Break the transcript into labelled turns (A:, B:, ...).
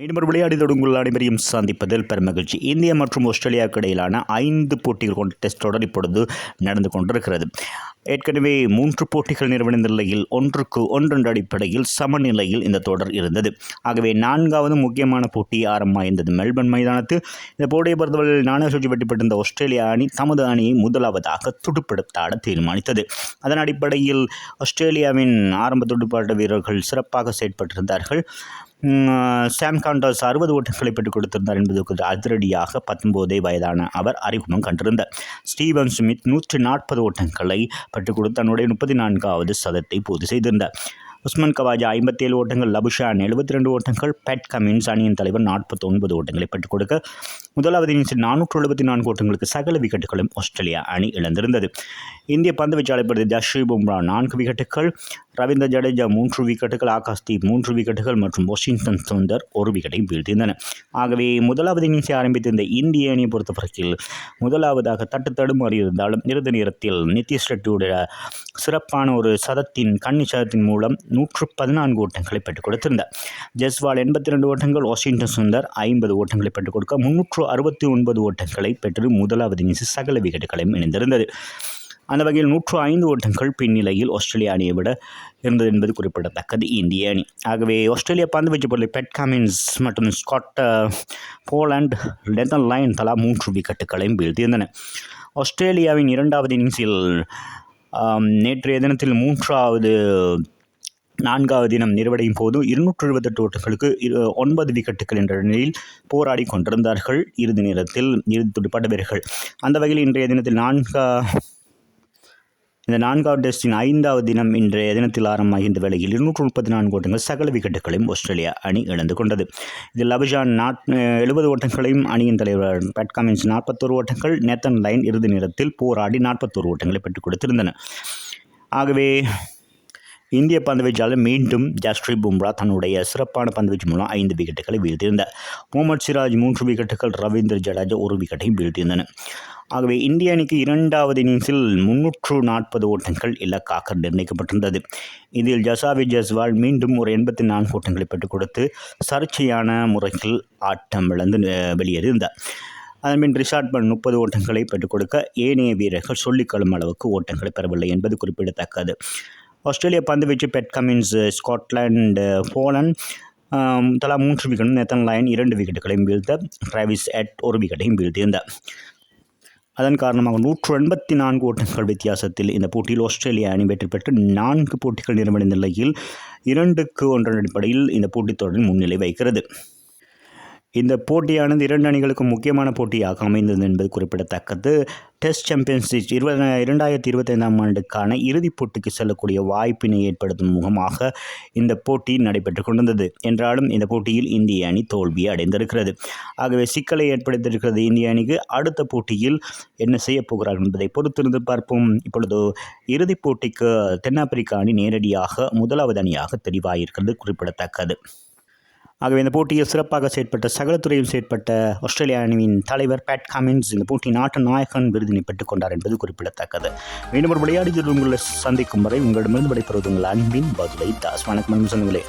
A: மீண்டும் ஒரு விளையாடி தொடங்குள்ள அனைவரையும் சந்திப்பதில் பெருமகிழ்ச்சி. இந்தியா மற்றும் ஆஸ்திரேலியாவுக்கு இடையிலான ஐந்து போட்டிகள் கொண்ட டெஸ்ட் தொடர் இப்பொழுது நடந்து கொண்டிருக்கிறது. ஏற்கனவே மூன்று போட்டிகள் நிறைவடைந்த நிலையில் ஒன்றுக்கு ஒன்றென்ற அடிப்படையில் சமநிலையில் இந்த தொடர் இருந்தது. ஆகவே நான்காவது முக்கியமான போட்டி ஆரம்பமாயிருந்தது. மெல்பர்ன் மைதானத்தில் இந்த போட்டியை பொறுத்தவரையில் நாணய சுற்றி வெட்டிப்பட்டிருந்த ஆஸ்திரேலியா அணி தமது அணியை முதலாவதாக துடுப்படுத்தாட தீர்மானித்தது. அதன் அடிப்படையில் ஆஸ்திரேலியாவின் ஆரம்ப துடுப்பாட்ட வீரர்கள் சிறப்பாக செயற்பட்டிருந்தார்கள். சாம் காண்டர்ஸ் அறுபது ஓட்டங்களை பெற்றுக் கொடுத்திருந்தார் என்பதற்கு அதிரடியாக பத்தொன்பதே வயதான அவர் அறிமுகம் கண்டிருந்தார். ஸ்டீவன் ஸ்மித் நூற்றி நாற்பது ஓட்டங்களை பெற்றுக் கொடுத்து தன்னுடைய முப்பத்தி நான்காவது சதத்தை பூர்த்தி செய்திருந்தார். உஸ்மான் கவாஜா ஐம்பத்தேழு ஓட்டங்கள் லபுஷான் எழுபத்தி ரெண்டு ஓட்டங்கள் பேட் கமின்ஸ் அணியின் தலைவர் நாற்பத்தி ஒன்பது ஓட்டங்களை பெற்றுக் கொடுக்க முதலாவது இன்னிங்ஸில் நானூற்று எழுபத்தி நான்கு ஓட்டங்களுக்கு சகல விக்கெட்டுகளும் ஆஸ்திரேலியா அணி இழந்திருந்தது. இந்திய பந்து வீச்சாளர் ஜஸ்ரீப் பும்ரா நான்கு விக்கெட்டுகள் ரவீந்திர ஜடேஜா மூன்று விக்கெட்டுகள் ஆகாஷ் தீப் மூன்று விக்கெட்டுகள் மற்றும் வாஷிங்டன் சுந்தர் ஒரு விக்கெட்டையும் வீழ்த்தியிருந்தன ஆகவே முதலாவது இன்னிங்ஸை ஆரம்பித்திருந்த இந்த இந்திய அணியை பொறுத்தவரையில் முதலாவதாக தட்டு தடுமாறி இருந்தாலும் இறுதி நேரத்தில் நிதிஷ் ரெட்டியுடைய சிறப்பான ஒரு சதத்தின் கண்ணி சதத்தின் மூலம் நூற்று பதினான்கு ஓட்டங்களை பெற்றுக் கொடுத்திருந்தார். ஜெஸ்வால் எண்பத்தி ரெண்டு ஓட்டங்கள் வாஷிங்டன் சுந்தர் ஐம்பது ஓட்டங்களை பெற்றுக் கொடுக்க முன்னூற்று அறுபத்தி ஒன்பது ஓட்டங்களை பெற்று முதலாவது இன்னிங்ஸ் சகல விக்கெட்டுகளையும் இணைந்திருந்தது. அந்த வகையில் நூற்று ஐந்து ஓட்டங்கள் பின்னிலையில் ஆஸ்திரேலிய அணியை விட இருந்தது என்பது குறிப்பிடத்தக்கது. இந்திய அணி. ஆகவே ஆஸ்திரேலியா பந்து வீச்சு பொருளை பெட் கமின்ஸ் மற்றும் Scott Boland Boland Nathan Lyon தலா மூன்று விக்கெட்டுகளையும் வீழ்த்தியிருந்தன. ஆஸ்திரேலியாவின் இரண்டாவது இன்னிங்ஸில் um, நேற்றைய தினத்தில் மூன்றாவது நான்காவது தினம் நிறைவடையும் போது இருநூற்று எழுபத்தெட்டு ஓட்டங்களுக்கு இரு ஒன்பது விக்கெட்டுகள் என்ற நிலையில் போராடி கொண்டிருந்தார்கள். இறுதி நேரத்தில் இறுதி துடுப்பாட்ட வீரர்கள். அந்த வகையில் இன்றைய தினத்தில் நான்கா இந்த நான்காவது டெஸ்டின் ஐந்தாவது தினம் இன்றைய தினத்தில் ஆரம்பமாகின்ற வேளையில் இருநூற்று முப்பத்தி நான்கு ஓட்டங்கள் சகல விக்கெட்டுகளையும் ஆஸ்திரேலியா அணி இழந்து கொண்டது. இதில் லபஜான் நாட் எழுபது ஓட்டங்களையும் அணியின் தலைவர் பேட் கமின்ஸ் நாற்பத்தோரு ஓட்டங்கள் நேத்தன் லைன் இறுதி நேரத்தில் போராடி நாற்பத்தோரு ஓட்டங்களை பெற்றுக் கொடுத்திருந்தன. ஆகவே இந்திய பந்துவீச்சாளர் மீண்டும் ஜஸ்ரீப் பும்ரா தன்னுடைய சிறப்பான பந்துவீச்சு மூலம் ஐந்து விக்கெட்டுகளை வீழ்த்தியிருந்தார். முகமது சிராஜ் மூன்று விக்கெட்டுகள் ரவீந்திர ஜடேஜா ஒரு விக்கெட்டையும் வீழ்த்தியிருந்தனர் ஆகவே இந்திய அணிக்கு இரண்டாவது இன்னிங்ஸில் முன்னூற்று நாற்பது ஓட்டங்கள் இலக்காக நிர்ணயிக்கப்பட்டிருந்தது. இதில் ஜசாவி ஜஸ்வால் மீண்டும் ஒரு எண்பத்தி நான்கு ஓட்டங்களை பெற்றுக் கொடுத்து சர்ச்சையான முறையில் ஆட்டம் இழந்து வெளியேறியிருந்தார். அதன்பின் ரிஷாட் பண்ட் முப்பது ஓட்டங்களை பெற்றுக் கொடுக்க ஏனைய வீரர்கள் சொல்லிக்கொள்ளும் அளவுக்கு ஓட்டங்களை பெறவில்லை என்பது குறிப்பிடத்தக்கது. ஆஸ்திரேலிய பந்துவீச்சு பெட் கமின்ஸ் ஸ்காட்லாண்ட் போலண்ட் தலா மூன்று விக்கெட்டும் நெத்தன் லைன் இரண்டு விக்கெட்டுகளையும் வீழ்த்த டிராவிஸ் எட் ஒரு விக்கெட்டையும் வீழ்த்தியிருந்தார். அதன் காரணமாக நூற்று எண்பத்தி நான்கு ஓட்டங்கள் வித்தியாசத்தில் இந்த போட்டியில் ஆஸ்திரேலியா அணி வெற்றி பெற்று நான்கு போட்டிகள் நிறைவடைந்த நிலையில் இரண்டுக்கு ஒன்றன் அடிப்படையில் இந்த போட்டித் தொடரில் முன்னிலை வைக்கிறது இந்த போட்டியானது இரண்டு அணிகளுக்கும் முக்கியமான போட்டியாக அமைந்தது என்பது குறிப்பிடத்தக்கது. டெஸ்ட் சாம்பியன்ஷிப் இருபது இரண்டாயிரத்தி இருபத்தைந்தாம் ஆண்டுக்கான இறுதிப் போட்டிக்கு செல்லக்கூடிய வாய்ப்பினை ஏற்படுத்தும் முகமாக இந்த போட்டி நடைபெற்று கொண்டிருந்தது. என்றாலும் இந்த போட்டியில் இந்திய அணி தோல்வியை அடைந்திருக்கிறது. ஆகவே சிக்கலை ஏற்படுத்தியிருக்கிறது இந்திய அணிக்கு. அடுத்த போட்டியில் என்ன செய்ய போகிறார்கள் என்பதை பொறுத்திருந்து பார்ப்போம். இப்பொழுது இறுதிப் போட்டிக்கு தென்னாப்பிரிக்கா அணி நேரடியாக முதலாவது அணியாக தெரிவாயிருக்கிறது குறிப்பிடத்தக்கது. ஆகவே இந்த போட்டியில் சிறப்பாக செயற்பட்ட சகல துறையில் செயற்பட்ட ஆஸ்திரேலிய அணியின் தலைவர் பேட் காமின்ஸ் இந்த போட்டி நாட்டு நாயகன் விருதினை பெற்றுக்கொண்டார் என்பது குறிப்பிடத்தக்கது. மீண்டும் ஒரு விளையாடி உங்களை சந்திக்கும் வரை உங்களிடமிருந்து விடைபெறுவது உங்கள் அன்பின் பதிலை தாஸ். வணக்கம் சொன்னீங்களே